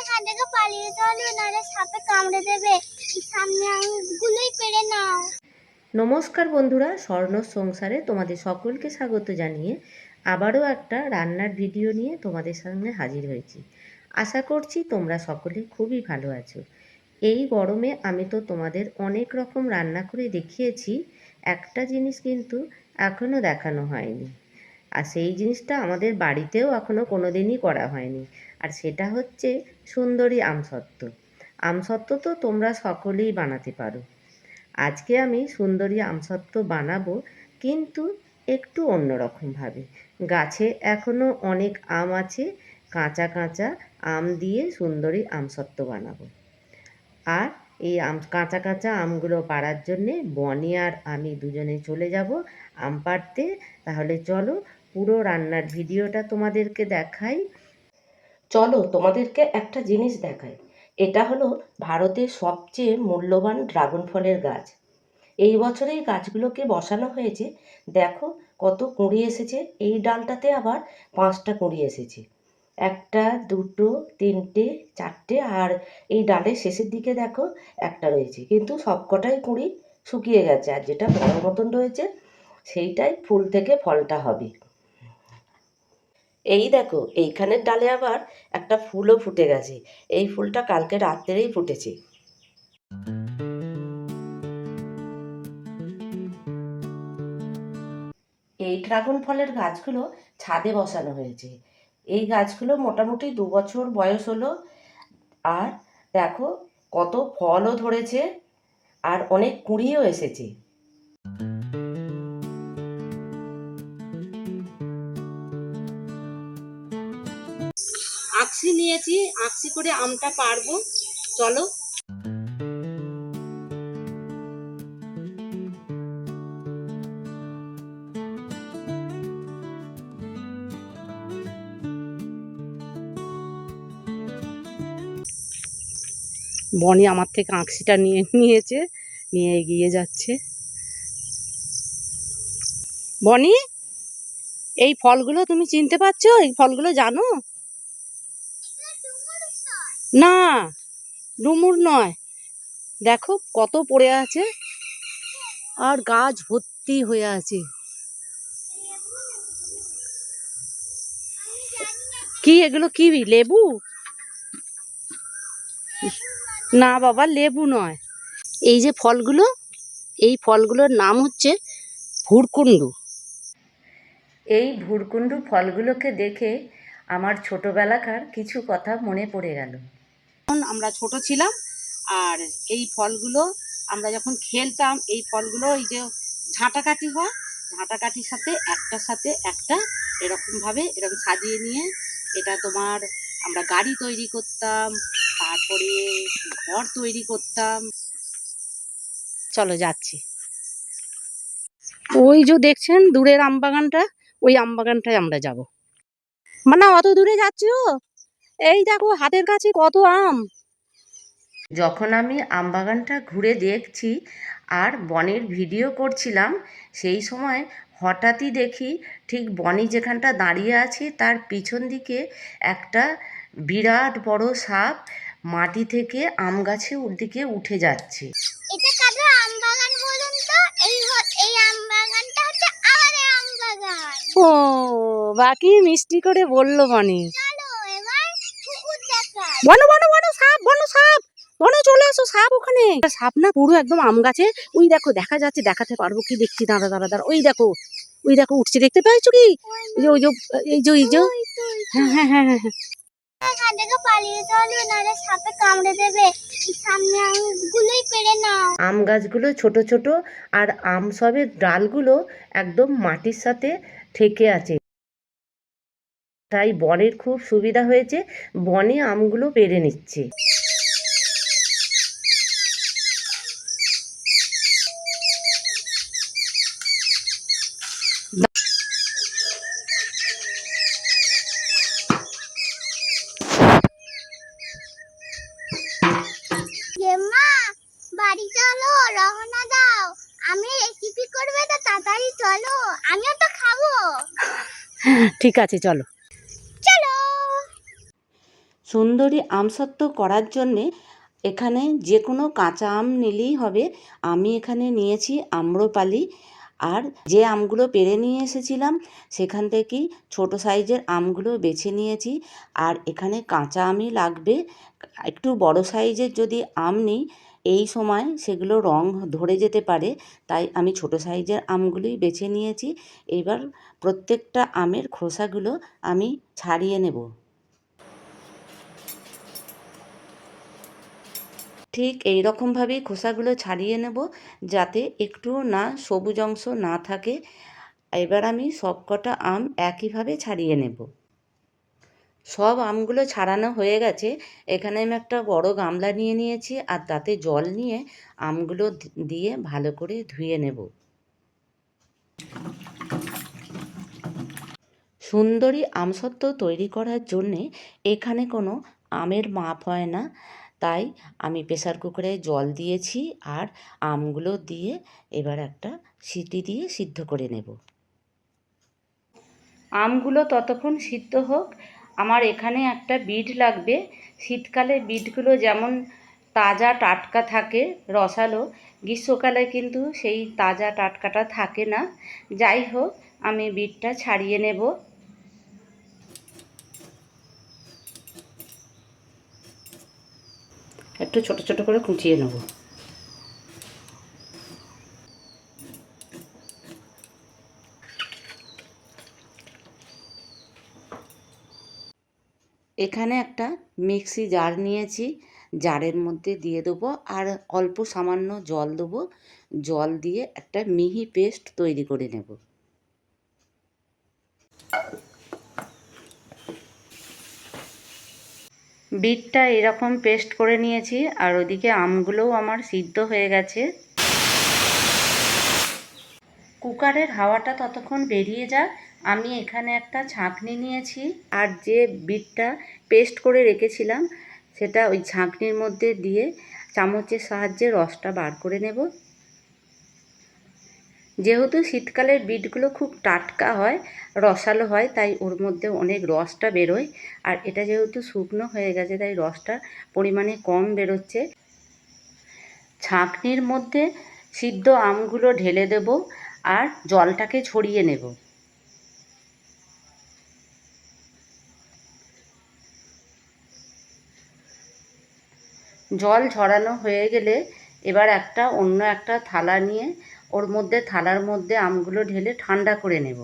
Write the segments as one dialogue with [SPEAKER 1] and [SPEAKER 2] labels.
[SPEAKER 1] এখান থেকে পালিয়ে সাপে কামড়ে দেবে। সামনে আঙুলগুলোই পেড়ে নাও।
[SPEAKER 2] নমস্কার বন্ধুরা, স্বর্ণ সংসারে তোমাদের সকলকে স্বাগত জানিয়ে আবারও একটা রান্নার ভিডিও নিয়ে তোমাদের সামনে হাজির হয়েছি। আশা করছি তোমরা সকলে খুবই ভালো আছো। এই গরমে আমি তো তোমাদের অনেক রকম রান্না করে দেখিয়েছি, একটা জিনিস কিন্তু এখনও দেখানো হয়নি। আর সেই জিনিসটা আমাদের বাড়িতেও এখনও কোনো দিনই করা হয়নি। আর সেটা হচ্ছে সুন্দরী আমসত্ত্ব। আমসত্ত্ব তো তোমরা সকলেই বানাতে পারো। আজকে আমি সুন্দরী আমসত্ত্ব বানাবো কিন্তু একটু অন্যরকমভাবে। গাছে এখনও অনেক আম আছে, কাঁচা কাঁচা আম দিয়ে সুন্দরী আমসত্ত্ব বানাবো। আর এই আম, কাঁচা কাঁচা আমগুলো পাড়ার জন্যে বনি আর আমি দুজনে চলে যাব আম পাড়তে। তাহলে চলো পুরো রান্নার ভিডিওটা তোমাদেরকে দেখাই। চলো তোমাদেরকে একটা জিনিস দেখাই। এটা হলো ভারতের সবচেয়ে মূল্যবান ড্রাগন ফলের গাছ। এই বছর এই গাছগুলোকে বসানো হয়েছে। দেখো কত কুঁড়ি এসেছে। এই ডালটাতে আবার পাঁচটা কুঁড়ি এসেছে। একটা, দুটো, তিনটে, চারটে আর এই ডালের শেষের দিকে দেখো একটা রয়েছে। কিন্তু সবকটাই কুঁড়ি শুকিয়ে গেছে আর যেটা বড় মতন রয়েছে সেইটাই ফুল থেকে ফলটা হবে। এই দেখো, এইখানের ডালে আবার একটা ফুলও ফুটে গেছে। এই ফুলটা কালকে রাত্রেই ফুটেছে। এই ড্রাগন ফলের গাছগুলো ছাদে বসানো হয়েছে। এই গাছগুলো মোটামুটি দু বছর বয়স হলো। আর দেখো, কত ফলও ধরেছে। আর অনেক কুঁড়িও এসেছে।
[SPEAKER 3] আকসি নিয়েছি আকসি করে আমটা পারব। চলো। বনি আমার থেকে আঁকশিটা নিয়ে নিয়েছে, নিয়ে এগিয়ে যাচ্ছে। বনি, এই ফলগুলো তুমি চিনতে পারছ? এই ফলগুলো জানো? না, ডুমুর নয়। দেখো কত পড়ে আছে। আর গাছ ভর্তি হয়ে আছে। কি এগুলো? কি লেবু? না বাবা, লেবু নয়। এই যে ফলগুলো, এই ফলগুলোর নাম হচ্ছে ভুরকুন্ডু
[SPEAKER 2] এই ভুরকুণ্ডু ফলগুলোকে দেখে আমার ছোটবেলাকার কিছু কথা মনে পড়ে গেল।
[SPEAKER 3] আমরা ছোট ছিলাম, আর এই ফলগুলো আমরা যখন খেলতাম, এই ফলগুলো এই যে ঝাঁটাকাটি হয়, ঝাঁটাকাঠির সাথে একটার সাথে একটা এরকমভাবে এরকম সাজিয়ে নিয়ে এটা তোমার আমরা গাড়ি তৈরি করতাম, তারপরে ঘর তৈরি করতাম। চলো যাচ্ছি। ওই যে দেখছেন দূরের আমবাগানটা, ওই আমবাগানটায় আমরা যাব। মানে অত দূরে যাচ্ছো? এই দেখো হাতের কাছে কত আম।
[SPEAKER 2] যখন আমি আম বাগানটা ঘুরে দেখছি আর বনের ভিডিও করছিলাম সেই সময় হঠাৎই দেখি ঠিক বনি যেখানটা দাঁড়িয়ে আছে তার পিছন দিকে একটা বিরাট বড় সাপ মাটি থেকে আম গাছে দিকে উঠে যাচ্ছে।
[SPEAKER 1] এটা কাদের আম বাগান বলুন তো? এই এই আম বাগানটা হচ্ছে আমাদের আম বাগান
[SPEAKER 3] ও বাকি মিষ্টি করে বলল বনি
[SPEAKER 1] চলো এবার পুকুর দেখা
[SPEAKER 3] বনো বনো বনো সাপ বনো সাপ। বনো চলে আসো সাপ ওখানে। সাপ না পুরো একদম আম গাছে। ওই দেখো দেখা যাচ্ছে দেখাতে পারব কি দেখছি। দাঁড়া দাঁড়া দাঁড়া ওই দেখো ওই দেখো উঠছে দেখতে পাইছো কি? ওই যে ওই যে এই যে এই যে।
[SPEAKER 1] ওই তো।
[SPEAKER 3] হ্যাঁ হ্যাঁ হ্যাঁ হ্যাঁ।
[SPEAKER 1] এখান থেকে পালিয়ে চলো নাহলে সাপে কামড়ে দেবে। সামনে আঙুলগুলোই পেড়ে নাও।
[SPEAKER 2] আম গাছগুলো ছোট ছোট আর আম সবের ডালগুলো একদম মাটির সাথে ঠেকে আছে। তাই বনের খুব সুবিধা হয়েছে বনে আমগুলো পেরে নিচ্ছে।
[SPEAKER 1] বাড়ি চলো রওনা দাও। আমি রেসিপি করবে তো তাড়াতাড়ি চলো আমিও তো খাব।
[SPEAKER 3] ঠিক আছে চলো।
[SPEAKER 2] সুন্দরী আমসত্ত্ব করার জন্যে এখানে যে কোনো কাঁচা আম নিলেই হবে। আমি এখানে নিয়েছি আম্রপালি। আর যে আমগুলো পেরে নিয়ে এসেছিলাম, সেখান থেকেই ছোট সাইজের আমগুলো বেছে নিয়েছি। আর এখানে কাঁচা আমই লাগবে। একটু বড় সাইজের যদি আম নিই, এই সময় সেগুলো রং ধরে যেতে পারে। তাই আমি ছোট সাইজের আমগুলোই বেছে নিয়েছি। এবার প্রত্যেকটা আমের খোসাগুলো আমি ছাড়িয়ে নেব। ঠিক এই রকমভাবেই খোসাগুলো ছাড়িয়ে নেব যাতে একটুও না সবুজ অংশ না থাকে। এবার আমি সবকটা আম একইভাবে ছাড়িয়ে নেব। সব আমগুলো ছাড়ানো হয়ে গেছে। এখানে আমি একটা বড় গামলা নিয়ে নিয়েছি আর তাতে জল নিয়ে আমগুলো দিয়ে ভালো করে ধুয়ে নেব। সুন্দরী আমসত্ত্ব তৈরি করার জন্যে এখানে কোনো আমের মাপ হয় না। তাই আমি প্রেসার কুকারে জল দিয়েছি আর আমগুলো দিয়ে এবার একটা সিটি দিয়ে সিদ্ধ করে নেব। আমগুলো ততক্ষণ সিদ্ধ হোক। আমার এখানে একটা বিট লাগবে। শীতকালে বিটগুলো যেমন তাজা টাটকা থাকে, রসালো, গ্রীষ্মকালে কিন্তু সেই তাজা টাটকাটা থাকে না। যাই হোক, আমি বিটটা ছাড়িয়ে নেব। একটু ছোট ছোট করে কুচিয়ে নেব। এখানে একটা মিক্সি জার নিয়েছি, জারের মধ্যে দিয়ে দেবো আর অল্প সামান্য জল দেবো। জল দিয়ে একটা মিহি পেস্ট তৈরি করে নেব। বিটটা এরকম পেস্ট করে নিয়েছি আর ওদিকে আমগুলোও আমার সিদ্ধ হয়ে গেছে। কুকারের হাওয়াটা ততক্ষণ বেরিয়ে যাক। আমি এখানে একটা ছাঁকনি নিয়েছি আর যে বিটটা পেস্ট করে রেখেছিলাম, সেটা ওই ছাঁকনির মধ্যে দিয়ে চামচের সাহায্যে রসটা বার করে নেব। যেহেতু শীতকালের বিটগুলো খুব টাটকা হয়, রসালো হয়, তাই ওর মধ্যে অনেক রসটা বেরোয়। আর এটা যেহেতু শুকনো হয়ে গেছে, তাই রসটা পরিমাণে কম বেরোচ্ছে। ছাঁকনির মধ্যে সিদ্ধ আমগুলো ঢেলে দেব আর জলটাকে ছড়িয়ে নেব। জল ঝরানো হয়ে গেলে এবার একটা অন্য একটা থালা নিয়ে ওর মধ্যে থালার মধ্যে আমগুলো ঢেলে ঠান্ডা করে নেব।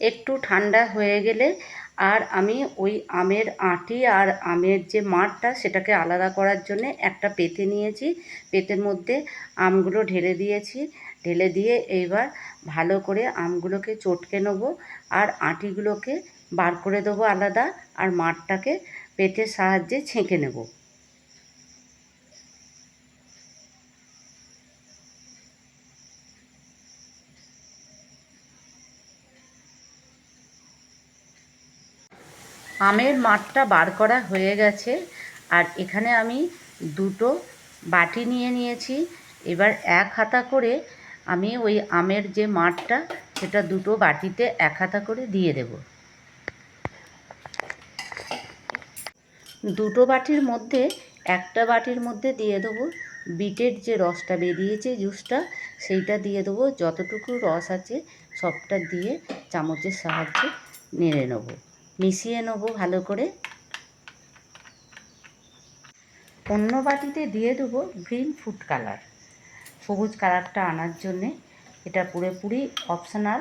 [SPEAKER 2] একটু ঠান্ডা হয়ে গেলে আর আমি ওই আমের আঁটি আর আমের যে মাঠটা সেটাকে আলাদা করার জন্য একটা পেতে নিয়েছি। পেতের মধ্যে আমগুলো ঢেলে দিয়েছি। ঢেলে দিয়ে এইবার ভালো করে আমগুলোকে চটকে নেব আর আঁটিগুলোকে বার করে দেবো আলাদা আর মাঠটাকে পেটের সাহায্যে ছেঁকে নেব। আমের মাঠটা বার করা হয়ে গেছে। আর এখানে আমি দুটো বাটি নিয়ে নিয়েছি। এবার এক হাতা করে আমি ওই আমের যে মাঠটা, সেটা দুটো বাটিতে এক হাতা করে দিয়ে দেব। দুটো বাটির মধ্যে একটা বাটির মধ্যে দিয়ে দেবো বিটের যে রসটা বেরিয়েছে জুসটা, সেইটা দিয়ে দেবো। যতটুকু রস আছে, সবটা দিয়ে চামচের সাহায্যে নেড়ে নেব। মিশিয়ে নেব ভালো করে। অন্য বাটিতে দিয়ে দেবো গ্রিন ফুড কালার। সবুজ কালারটা আনার জন্যে এটা পুরোপুরি অপশনাল,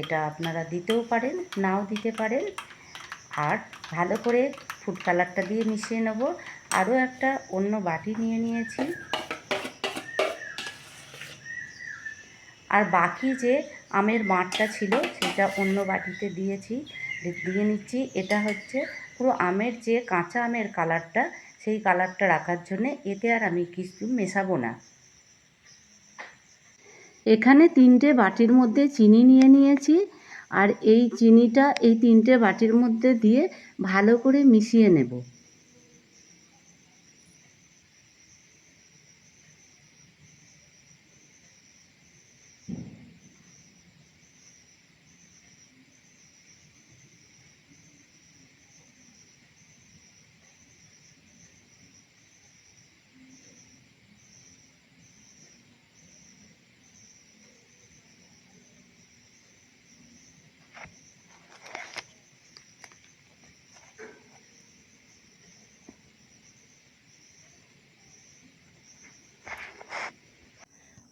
[SPEAKER 2] এটা আপনারা দিতেও পারেন, নাও দিতে পারেন। আর ভালো করে ফুড কালারটা দিয়ে মিশিয়ে নেব। আরও একটা অন্য বাটি নিয়ে নিয়েছি। আর বাকি যে আমের মাঠটা ছিল, সেটা অন্য বাটিতে দিয়েছি। দিয়ে নিচ্ছি। এটা হচ্ছে পুরো আমের যে কাঁচা আমের কালারটা, সেই কালারটা রাখার জন্যে এতে আর আমি কিছু মেশাবো না। এখানে তিনটে বাটির মধ্যে চিনি নিয়ে নিয়েছি আর এই চিনিটা এই তিনটে বাটির মধ্যে দিয়ে ভালো করে মিশিয়ে নেব।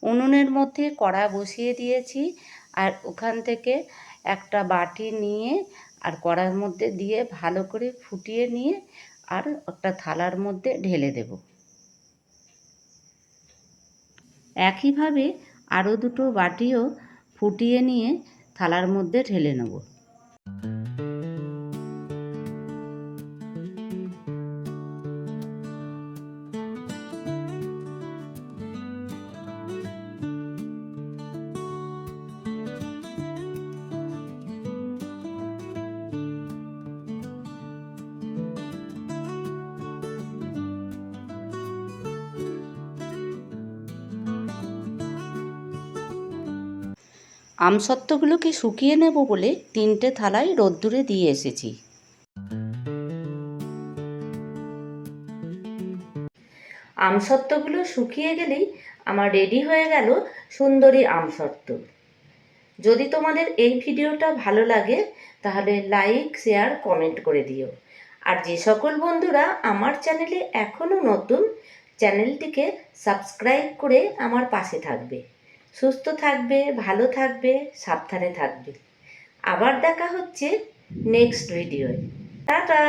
[SPEAKER 2] উনুনের মধ্যে কড়া বসিয়ে দিয়েছি আর ওখান থেকে একটা বাটি নিয়ে আর কড়ার মধ্যে দিয়ে ভালো করে ফুটিয়ে নিয়ে আর একটা থালার মধ্যে ঢেলে দেব। একইভাবে আরও দুটো বাটিও ফুটিয়ে নিয়ে থালার মধ্যে ঢেলে নেব। আমসত্ত্বগুলোকে শুকিয়ে নেব বলে তিনটে থালায় রোদ্দুরে দিয়ে এসেছি। আমসত্ত্বগুলো শুকিয়ে গেলেই আমার রেডি হয়ে গেল সুন্দরী আমসত্ত্ব। যদি তোমাদের এই ভিডিওটা ভালো লাগে, তাহলে লাইক, শেয়ার, কমেন্ট করে দিও। আর যে সকল বন্ধুরা আমার চ্যানেলে এখনও নতুন, চ্যানেলটিকে সাবস্ক্রাইব করে আমার পাশে থাকবে। সুস্থ থাকবে ভালো থাকবে সাবধানে থাকবে। আবার দেখা হচ্ছে নেক্সট ভিডিওয় টাটা!